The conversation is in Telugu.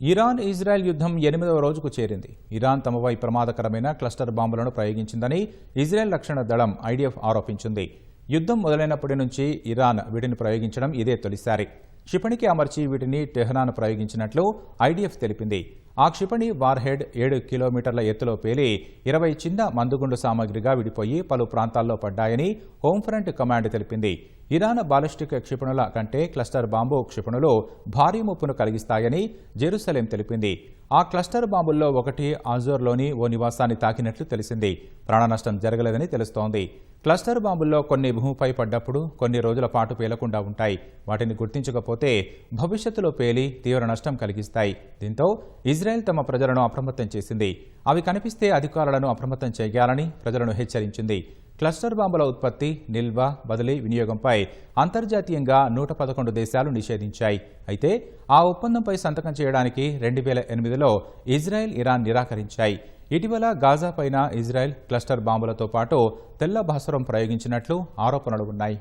ఇరాన్ ఇజ్రాయెల్ యుద్ధం ఎనిమిదవ రోజుకు చేరింది. ఇరాన్ తమపై ప్రమాదకరమైన క్లస్టర్ బాంబులను ప్రయోగించిందని ఇజ్రాయెల్ రక్షణ దళం ఐడిఎఫ్ ఆరోపించింది. యుద్ధం మొదలైనప్పటి నుంచి ఇరాన్ వీటిని ప్రయోగించడం ఇదే తొలిసారి. క్షిపణికి అమర్చి వీటిని టెహ్రాన్ ప్రయోగించినట్లు ఐడిఎఫ్ తెలిపింది. ఆ క్షిపణి వార్హెడ్ ఏడు కిలోమీటర్ల ఎత్తులో పేలి ఇరవై చిన్న మందుగుండు సామగ్రిగా విడిపోయి పలు ప్రాంతాల్లో పడ్డాయని హోంఫ్రంట్ కమాండ్ తెలిపింది. ఇరాన్ బాలిస్టిక్ క్షిపణుల కంటే క్లస్టర్ బాంబు క్షిపణులు భారీ ముప్పును కలిగిస్తాయని జెరూసలేం తెలిపింది. ఆ క్లస్టర్ బాంబుల్లో ఒకటి ఆజోర్లోని ఓ నివాసాన్ని తాకినట్లు తెలిసింది. ప్రాణనష్టం జరగలేదని తెలుస్తోంది. క్లస్టర్ బాంబుల్లో కొన్ని భూమిపై పడ్డప్పుడు కొన్ని రోజుల పాటు పేలకుండా ఉంటాయి. వాటిని గుర్తించకపోతే భవిష్యత్తులో పేలి తీవ్ర నష్టం కలిగిస్తాయి. దీంతో ఇజ్రాయెల్ తమ ప్రజలను అప్రమత్తం చేసింది. అవి కనిపిస్తే అధికారులను అప్రమత్తం చేయాలని ప్రజలను హెచ్చరించింది. క్లస్టర్ బాంబుల ఉత్పత్తి నిల్వ బదిలీ వినియోగంపై అంతర్జాతీయంగా నూట పదకొండు దేశాలు నిషేధించాయి. అయితే ఆ ఒప్పందంపై సంతకం చేయడానికి రెండు వేల ఎనిమిదిలో ఇజ్రాయెల్ ఇరాన్ నిరాకరించాయి. ఇటీవల గాజా పైన ఇజ్రాయెల్ క్లస్టర్ బాంబులతో పాటు తెల్ల భాస్వరం ప్రయోగించినట్లు ఆరోపణలు ఉన్నాయి.